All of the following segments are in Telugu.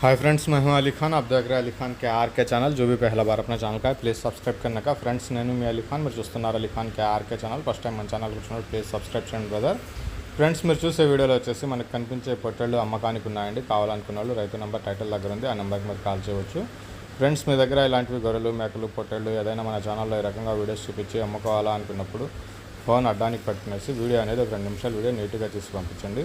हाय फ्रेंड्स मैं हूं अली खान आप देख रहे हैं अली खान के आर के ఛానల్ जो भी पहला बार अपना ఛానల్ का है ప్లీజ్ సబ్స్క్రైబ్ करने का ఫ్రెండ్స్ నేను మీ అలీ ఖాన్ మీరు చూస్తున్నారు Ali Khan K R K channel first time మన ఛానల్ వచ్చినప్పుడు ప్లీజ్ సబ్స్క్రైబ్ చేయండి బ్రదర్ ఫ్రెండ్స్ మీరు చూసే వీడియోలో వచ్చేసి మనకు కనిపించే పొట్టేళ్ళు అమ్మకానికి ఉన్నాయండి కావాలనుకున్న వాళ్ళు రైతు నెంబర్ టైటిల్ దగ్గర ఉంది ఆ నెంబర్కి మీరు కాల్ చేయవచ్చు ఫ్రెండ్స్ మీ దగ్గర ఇలాంటివి గొర్రెలు మేకలు పొట్టేళ్ళు ఏదైనా మన ఛానల్లో ఈ రకంగా వీడియోస్ చూపించి అమ్ముకోవాలా అనుకున్నప్పుడు ఫోన్ అడ్డానికి పట్టుకునేసి వీడియో అనేది ఒక రెండు నిమిషాలు వీడియో నీట్గా తీసి పంపించండి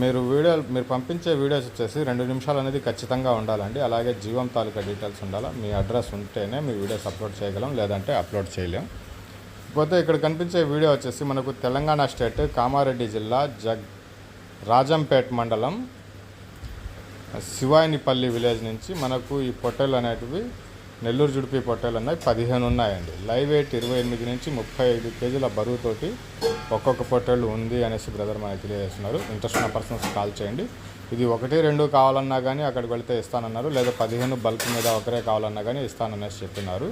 మీరు వీడియో మీరు పంపించే వీడియోస్ వచ్చేసి రెండు నిమిషాలు అనేది ఖచ్చితంగా ఉండాలండి. అలాగే జీవం తాలూకా డీటెయిల్స్ ఉండాలి. మీ అడ్రస్ ఉంటేనే మీ వీడియోస్ అప్లోడ్ చేయగలం లేదంటే అప్లోడ్ చేయలేం. పోతే ఇక్కడ కనిపించే వీడియో వచ్చేసి మనకు తెలంగాణ స్టేట్ కామారెడ్డి జిల్లా జగ్ రాజంపేట్ మండలం శివాయినిపల్లి విలేజ్ నుంచి మనకు ఈ పొట్టెలు అనేటివి నెల్లూరు జుడిపి పొట్టేలు ఉన్నాయి పదిహేను ఉన్నాయండి. లైవ్ వెయిట్ ఇరవై ఎనిమిది నుంచి ముప్పై ఐదు కేజీల బరువుతోటి ఒక్కొక్క పొట్టేళ్ళు ఉంది అనేసి బ్రదర్ మనకి తెలియజేస్తున్నారు. ఇంట్రెస్ట్ ఉన్న పర్సన్స్ కాల్ చేయండి. ఇది ఒకటి రెండు కావాలన్నా కానీ అక్కడికి వెళితే ఇస్తానన్నారు. లేదా పదిహేను బల్క్ మీద ఒకరే కావాలన్నా కానీ ఇస్తాననేసి చెప్తున్నారు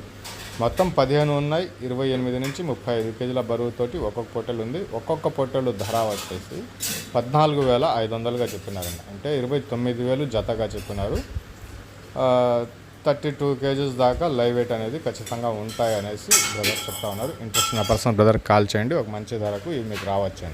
మొత్తం పదిహేను ఉన్నాయి ఇరవై ఎనిమిది నుంచి ముప్పై ఐదు కేజీల బరువుతోటి ఒక్కొక్క పొట్టెలు ఉంది. ఒక్కొక్క పొట్టెలు ధర వచ్చేసి పద్నాలుగు వేల ఐదు వందలుగా చెప్పినారండి. అంటే ఇరవై తొమ్మిది వేలు జతగా చెప్తున్నారు థర్టీ టూ కేజీస్ దాకా లైవ్ వెయిట్ అనేది ఖచ్చితంగా ఉంటాయి అనేసి బ్రదర్ చెప్తా ఉన్నారు. ఇంట్రెస్ట్ ఉన్న పర్సన్ బ్రదర్ కాల్ చేయండి. ఒక మంచి ధరకు ఇవి మీకు రావచ్చండి